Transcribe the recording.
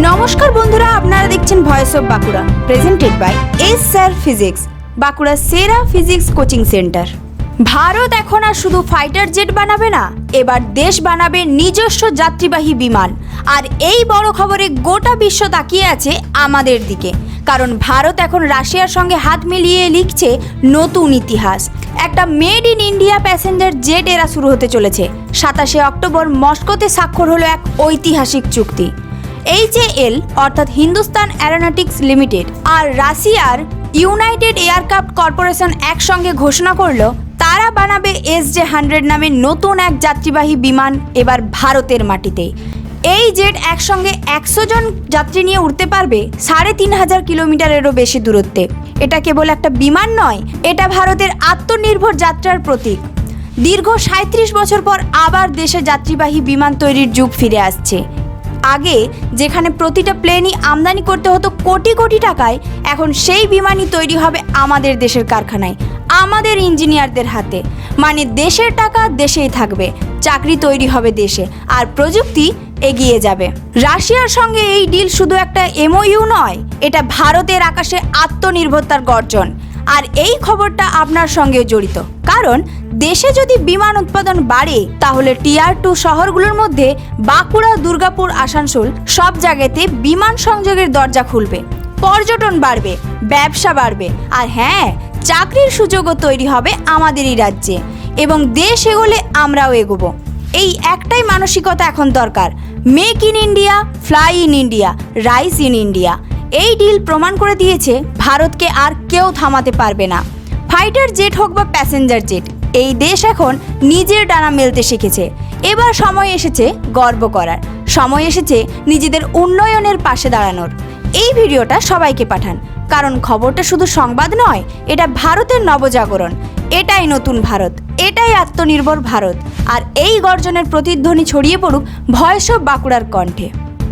নমস্কার বন্ধুরা, আপনারা দেখছেন voice of Bankura presented by S sir physics Bankura সেরা ফিজিক্স কোচিং সেন্টার ভারত এখন আর শুধু ফাইটার জেট বানাবে না, এবার দেশ বানাবে নিজস্ব যাত্রীবাহী বিমান। আর এই বড় খবরে গোটা বিশ্ব তাকিয়ে আছে আমাদের দিকে, কারণ ভারত এখন রাশিয়ার সঙ্গে হাত মিলিয়ে লিখছে নতুন ইতিহাস। একটা made in India passenger jet এরা শুরু হতে চলেছে। সাতাশে অক্টোবর মস্কোতে স্বাক্ষর হলো এক ঐতিহাসিক চুক্তি। এইচএএল অর্থাৎ হিন্দুস্তান অ্যারোনটিক্স লিমিটেড, আর রাশিয়ার ইউনাইটেড এয়ারক্রাফট কর্পোরেশন একসঙ্গে ঘোষণা করল, তারা বানাবে এস জে হান্ড্রেড নামে নতুন এক যাত্রীবাহী বিমান এবার ভারতের মাটিতে। এই জেট একসঙ্গে একশো জন যাত্রী নিয়ে উঠতে পারবে সাড়ে তিন হাজার কিলোমিটারেরও বেশি দূরত্বে। এটা কেবল একটা বিমান নয়, এটা ভারতের আত্মনির্ভর যাত্রার প্রতীক। দীর্ঘ সাঁত্রিশ বছর পর আবার দেশে যাত্রীবাহী বিমান তৈরির যুগ ফিরে আসছে। আগে যেখানে প্রতিটা প্লেনই আমদানি করতে হতো কোটি কোটি টাকায়, এখন সেই বিমানই তৈরি হবে আমাদের দেশের কারখানায়, আমাদের ইঞ্জিনিয়ারদের হাতে। মানে দেশের টাকা দেশেই থাকবে, চাকরি তৈরি হবে দেশে, আর প্রযুক্তি এগিয়ে যাবে। রাশিয়ার সঙ্গে এই ডিল শুধু একটা এমওইউ নয়, এটা ভারতের আকাশে আত্মনির্ভরতার গর্জন। আর এই খবরটা আপনার সঙ্গেও জড়িত। কারণ দেশে যদি বিমান উৎপাদন বাড়ে, তাহলে টিআর টু শহরগুলোর মধ্যে বাঁকুড়া, দুর্গাপুর, আসানসোল সব জায়গাতে বিমান সংযোগের দরজা খুলবে। পর্যটন বাড়বে, ব্যবসা বাড়বে, আর হ্যাঁ চাকরির সুযোগও তৈরি হবে আমাদেরই রাজ্যে। এবং দেশ এগোলে আমরাও এগোবো। এই একটাই মানসিকতা এখন দরকার। Make in India, fly in India rise in India. এই ডিল প্রমাণ করে দিয়েছে ভারতকে আর কেউ থামাতে পারবে না। ফাইটার জেট হোক বা প্যাসেঞ্জার জেট, এই দেশ এখন নিজের ডানা মেলতে শিখেছে। এবার সময় এসেছে গর্ব করার। সময় এসেছে নিজেদের উন্নয়নের পাশে দাঁড়ানোর। এই ভিডিওটা সবাইকে পাঠান, কারণ খবরটা শুধু সংবাদ নয়, এটা ভারতের নবজাগরণ। এটাই নতুন ভারত, এটাই আত্মনির্ভর ভারত। আর এই গর্জনের প্রতিধ্বনি ছড়িয়ে পড়ুক ভয়েস অফ বাঁকুড়ার কণ্ঠে।